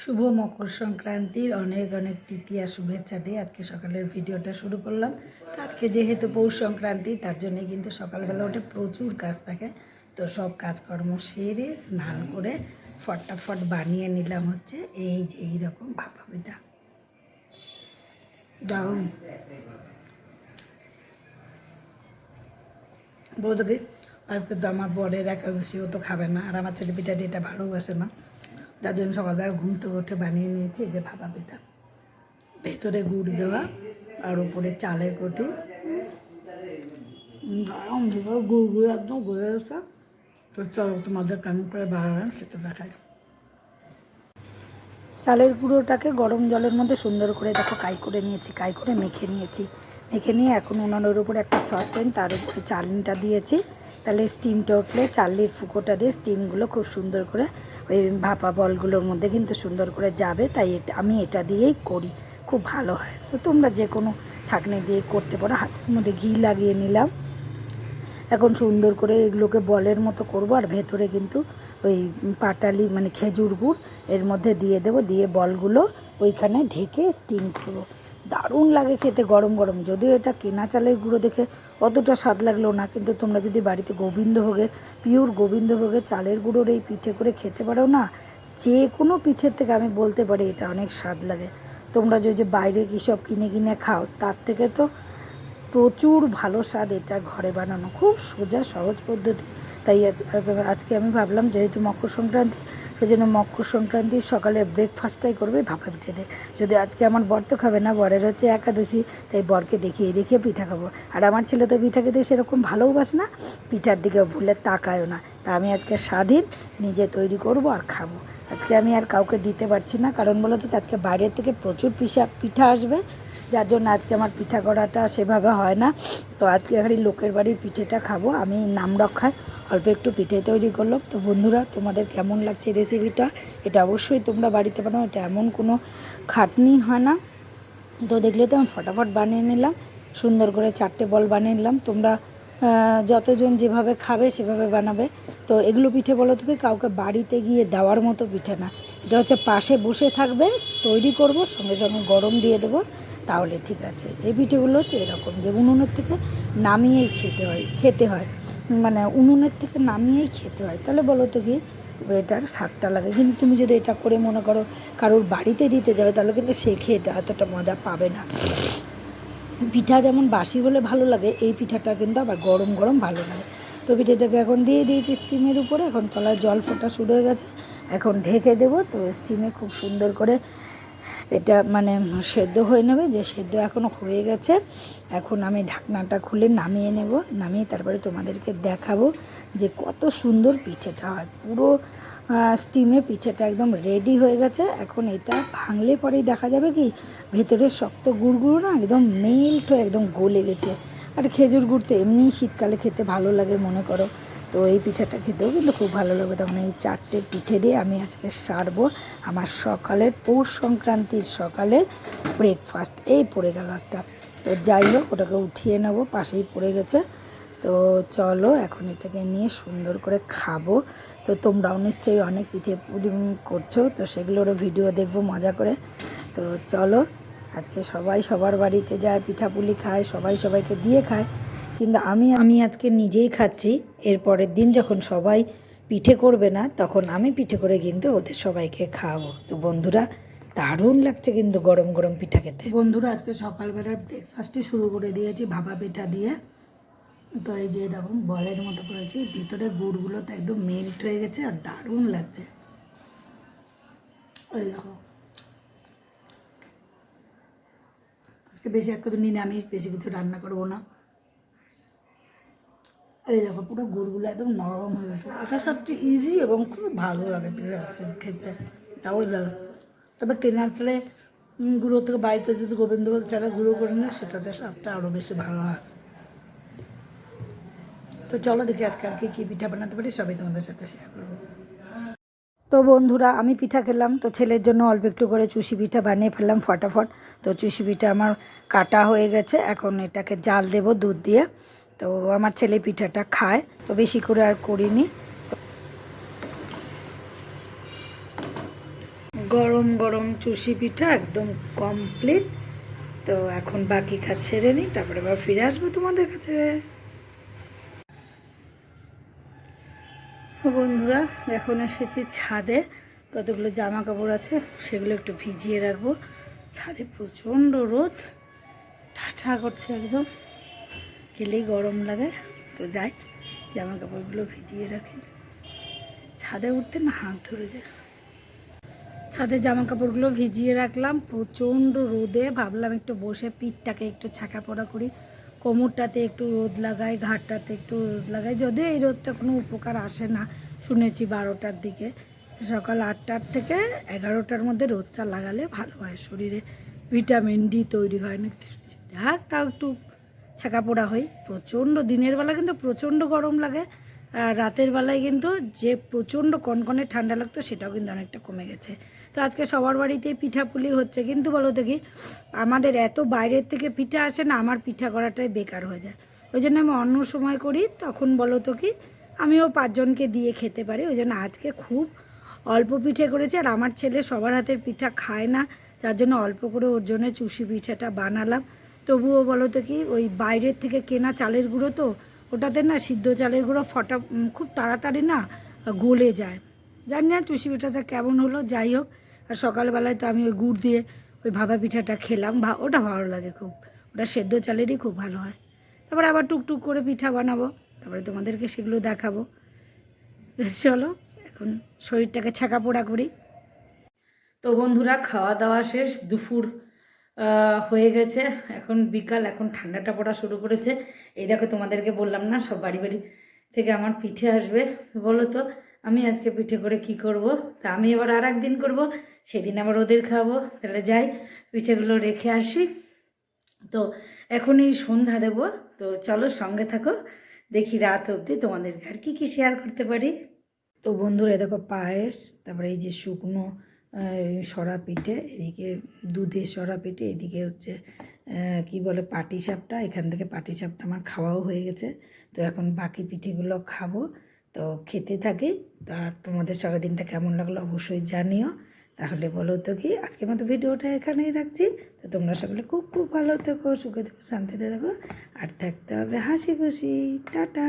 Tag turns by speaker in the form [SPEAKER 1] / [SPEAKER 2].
[SPEAKER 1] শুভ মকর সংক্রান্তির অনেক অনেক প্রীতি আর শুভেচ্ছা দিয়ে আজকে সকালের ভিডিওটা শুরু করলাম। তো আজকে যেহেতু পৌষ সংক্রান্তি, তার জন্য কিন্তু সকালবেলা ওঠে প্রচুর কাজ থাকে। তো সব কাজকর্ম সেরে স্নান করে ফটাফট বানিয়ে নিলাম হচ্ছে এই যে এইরকম ভাপা পিঠা দারুণ বলতো কি, আজকে তো আমার বরের একাদশী, ও তো খাবে না। আর আমার ছেলে পিঠাটি এটা ভালোবাসে না। যার জন্য সকালবেলা ঘুম থেকে উঠে বানিয়ে নিয়েছি যে ভাপা পিঠা। ভেতরে গুড় দেওয়া আর উপরে চালের কটি। গরম দেবো গুড়গুলো একদম গলে গেছে। তো চলো তোমাদের কেমন করে বানালাম সেটা দেখাই। চালের গুঁড়োটাকে গরম জলের মধ্যে সুন্দর করে দেখো কাই করে নিয়েছি, কাই করে মেখে নিয়েছি। মেখে নিয়ে এখন উনানের উপরে একটা সসপ্যান তার উপরে চালনিটা দিয়েছি। তাহলে স্টিমটা উঠলে চালের ফুকোটা দিয়ে স্টিমগুলো খুব সুন্দর করে ওই ভাপা বলগুলোর মধ্যে কিন্তু সুন্দর করে যাবে, তাই এটা, আমি এটা দিয়েই করি। খুব ভালো হয়। তো তোমরা যে কোনো ছাঁকনি দিয়ে করতে পারো। হাতের মধ্যে ঘি লাগিয়ে নিলাম। এখন সুন্দর করে এগুলোকে বলের মতো করব, আর ভেতরে কিন্তু ওই পাটালি মানে খেজুর গুড় এর মধ্যে দিয়ে দেবো। দিয়ে বলগুলো ওইখানে ঢেকে স্টিম করব। দারুণ লাগে খেতে, গরম গরম। যদিও এটা কেনা চালের গুঁড়ো দেখে অতটা স্বাদ লাগল না। কিন্তু তোমরা যদি বাড়িতে গোবিন্দভোগের পিওর গোবিন্দভোগের চালের গুঁড়োর এই পিঠে করে খেতে পারো না যে কোনো পিঠের থেকে আমি বলতে পারি এটা অনেক স্বাদ লাগে। তোমরা যে যে বাইরে কী সব কিনে কিনে খাও, তার থেকে তো প্রচুর ভালো স্বাদ এটা ঘরে বানানো। খুব সোজা, সহজ পদ্ধতি। তাই আজ- আজকে আমি ভাবলাম যেহেতু মকর সংক্রান্তি জন্য মকর সংক্রান্তির সকালে ব্রেকফাস্টটাই করবে, ভাপা পিঠে দিয়ে। যদি আজকে আমার বর তো খাবে না, বরের হচ্ছে একাদশী, তাই বরকে দেখিয়ে দেখিয়ে পিঠা খাব। আর আমার ছেলে তো পিঠা খেতে সেরকম ভালোবাসে না, পিঠার দিকে ভুলে তাকায়ও না। তা আমি আজকে স্বাধীন, নিজে তৈরি করব আর খাব। আজকে আমি আর কাউকে দিতে পারছি না, কারণ বলো তো আজকে বাইরের থেকে প্রচুর পিঠা পিঠা আসবে। যার জন্য আজকে আমার পিঠা করাটা সেভাবে হয় না। তো আজকে খালি লোকের বাড়ির পিঠেটা খাব। আমি নাম রক্ষায় অল্প একটু পিঠে তৈরি করলাম। তো বন্ধুরা, তোমাদের কেমন লাগছে রেসিপিটা এটা অবশ্যই তোমরা বাড়িতে বানাও। এটা এমন কোনো খাটনি হয় না। তো দেখলে তো আমি ফটাফট বানিয়ে নিলাম। সুন্দর করে চারটে বল বানিয়ে নিলাম। তোমরা যতজন যেভাবে খাবে সেভাবে বানাবে। তো এগুলো পিঠে বলো তো কি? কাউকে বাড়িতে গিয়ে দেওয়ার মতো পিঠে না। এটা হচ্ছে পাশে বসে থাকবে। তৈরি করব। সঙ্গে সঙ্গে গরম দিয়ে দেবো। তাহলে ঠিক আছে। এই পিঠেগুলো হচ্ছে এরকম যে উনুনের থেকে নামিয়েই খেতে হয় খেতে হয়। মানে উনুনের থেকে নামিয়েই খেতে হয়। তাহলে বলো তো কি, এটার স্বাদটা লাগে। কিন্তু তুমি যদি এটা করে মনে করো কারোর বাড়িতে দিতে যাবে, তাহলে কিন্তু সে খেয়ে এটা এতটা মজা পাবে না। পিঠা যেমন বাসি হলে ভালো লাগে, এই পিঠাটা কিন্তু আবার গরম গরম ভালো লাগে। তো পিঠাটাকে এখন দিয়ে দিয়েছি স্টিমের উপরে। এখন তলায় জল ফোটা শুরু হয়ে গেছে। এখন ঢেকে দেবো। তো স্টিমে খুব সুন্দর করে এটা মানে সেদ্ধ হয়ে নেবে, যে সেদ্ধ এখনও হয়ে গেছে। এখন আমি ঢাকনাটা খুলে নামিয়ে নেব, নামিয়ে তারপরে তোমাদেরকে দেখাবো যে কত সুন্দর পিঠেটা হয়। পুরো স্টিমে পিঠেটা একদম রেডি হয়ে গেছে। এখন এটা ভাঙলে পরেই দেখা যাবে কি, ভেতরের শক্ত গুড়গুলো না একদম মেল্ট হয়ে একদম গলে গেছে। আর খেজুর গুড় তো এমনিই শীতকালে খেতে ভালো লাগে, মনে করো। তো এই পিঠাটা খেতেও কিন্তু খুব ভালো লাগবে। তখন এই চারটে পিঠে দিয়ে আমি আজকে সারবো আমার সকালের পৌষ সংক্রান্তির সকালের ব্রেকফাস্ট এই পড়ে গেল একটা। তো যাই হোক, ওটাকে উঠিয়ে নেব, পাশেই পড়ে গেছে। তো চলো, এখন এটাকে নিয়ে সুন্দর করে খাব। তো তোমরাও নিশ্চয়ই অনেক পিঠে পুলি করছ, তো সেগুলোরও ভিডিও দেখব, মজা করে। তো চলো, আজকে সবাই সবার বাড়িতে যায়, পিঠাপুলি খায়, সবাই সবাইকে দিয়ে খায়। কিন্তু আমি আমি আজকে নিজেই খাচ্ছি। এর পরের দিন যখন সবাই পিঠে করবে না, তখন আমি পিঠে করে কিন্তু ওদের সবাইকে খাওয়াবো। তো বন্ধুরা, দারুণ লাগছে কিন্তু গরম গরম পিঠা খেতে। বন্ধুরা, আজকে সকালবেলার ব্রেকফাস্টই শুরু করে দিয়েছি, ভাপা পিঠা দিয়ে। তো এই যে দেখো বলের মতো করেছি। ভিতরে গুড়গুলো তো একদম মেল্ট হয়ে গেছে আর দারুণ লাগছে। ওই দেখো। আজকে বেশি এক কথা নিরামিষ, বেশি কিছু রান্না করব না। এই দেখো, পুরো গুড়গুলো একদম নরম হয়ে গেছে। এটা সবচেয়ে ইজি এবং খুব ভালো লাগে খেতে। তাও লাগে তবে কেনার ফলে গুঁড়ো থেকে বাড়িতে যদি গোবিন্দভোগ চালে গুঁড়ো করে নেয় সেটাতে স্বাদটা আরও বেশি ভালো হয়। তো চলো দেখি আজকে আর কি কী পিঠা বানাতে পারি, সবই তোমাদের সাথে শেয়ার করব। তো বন্ধুরা, আমি পিঠা খেলাম, তো ছেলের জন্য অল্প একটু করে চুষি পিঠা বানিয়ে ফেললাম ফটাফট। তো চুষি পিঠা আমার কাটা হয়ে গেছে, এখন এটাকে জাল দেব দুধ দিয়ে। তো আমার ছেলে পিঠাটা খায়, তো বেশি করে আর করিনি। গরম গরম চুষি পিঠা একদম কমপ্লিট তো এখন বাকি কাজ সেরে নিই, তারপরে আবার ফিরে আসব তোমাদের কাছে। বন্ধুরা, এখন এসেছি ছাদে। কতগুলো জামা কাপড় আছে সেগুলো একটু ভিজিয়ে রাখব। ছাদে প্রচণ্ড রোদ। ঠাঠা করছে একদম। গেলেই গরম লাগে। তো যাই জামা কাপড়গুলো ভিজিয়ে রাখি। ছাদে উঠতে না, হাত ধরে যায়। ছাদে জামা কাপড়গুলো ভিজিয়ে রাখলাম, প্রচণ্ড রোদে। ভাবলাম একটু বসে পিঠটাকে একটু ছাকা পড়া করি। কোমরটাতে একটু রোদ লাগাই ঘাটটাতে একটু রোদ লাগাই। যদিও এই রোদটা কোনো উপকার আসে না, শুনেছি বারোটার দিকে। সকাল আটটার থেকে এগারোটার মধ্যে রোদটা লাগালে ভালো হয় শরীরে। ভিটামিন ডি তৈরি হয় না যাক, তাও একটু ছাকা পোড়া হয়। প্রচণ্ড, দিনের বেলা কিন্তু প্রচণ্ড গরম লাগে আর রাতের বেলায় কিন্তু যে প্রচণ্ড কনকনে ঠান্ডা লাগতো সেটাও কিন্তু অনেকটা কমে গেছে। তো আজকে সবার বাড়িতেই পিঠাপুলি হচ্ছে। কিন্তু বলো তো কি, আমাদের এত বাইরের থেকে পিঠা আসে না, আমার পিঠা করাটাই বেকার হয়ে যায়। ওই জন্য আমি অন্য সময় করি, তখন বলো তো কি, আমিও পাঁচজনকে দিয়ে খেতে পারি। ওই জন্য আজকে খুব অল্প পিঠে করেছি আর আমার ছেলে সবার হাতের পিঠা খায় না, যার জন্য অল্প করে ওর জন্য চুষি পিঠাটা বানালাম। তবুও বলো তো কি, ওই বাইরের থেকে কেনা চালের গুঁড়ো তো ওটাতে না সিদ্ধ চালের গুঁড়ো ফটা খুব তাড়াতাড়ি না গলে যায়। জানি না চুষি পিঠাটা কেমন হলো, যাই হোক, আর সকালবেলায় তো আমি ওই গুড় দিয়ে ওই ভাপা পিঠাটা খেলাম, ভা, ওটা ভালো লাগে খুব। ওটা সেদ্ধ চালেরই খুব ভালো হয়। তারপরে আবার টুকটুক করে পিঠা বানাবো, তারপরে তোমাদেরকে সেগুলো দেখাবো। চলো, এখন শরীরটাকে ছাকা পোড়া করি। তো বন্ধুরা, খাওয়া দাওয়া শেষ, দুপুর হয়ে গেছে। এখন বিকাল, এখন ঠান্ডাটা পড়া শুরু করেছে। এই দেখো, তোমাদেরকে বললাম না, সব বাড়ি বাড়ি থেকে আমার পিঠে আসবে। বলো তো, আমি আজকে পিঠে করে কি করব? তা আমি এবার আর একদিন করব, সেদিন আবার ওদের খাওয়াবো। তাহলে যাই, পিঠেগুলো রেখে আসি। তো এখনই সন্ধ্যা দেব। তো চলো, সঙ্গে থাকো। দেখি রাত অবধি তোমাদেরকে আর কি কি শেয়ার করতে পারি। তো বন্ধুরা দেখো পায়েস, তারপরে এই যে শুকনো সরা পিঠে, এদিকে দুধের সরা পিঠে, এদিকে হচ্ছে কি বলে, পাটি সাপটা, এখান থেকে পাটি সাপটা আমার খাওয়াও হয়ে গেছে। তো এখন বাকি পিঠেগুলো খাব। তো খেতে থাকি, তা তোমাদের সারাদিনটা কেমন লাগল অবশ্যই জানিও। তাহলে বলো তো কি, আজকের মতো ভিডিওটা এখানেই রাখছি। তো তোমরা সকলে খুব খুব ভালো থেকো, সুখে থেকো, শান্তিতে থেকো। আর থাকতে হবে হাসি খুশি। টাটা।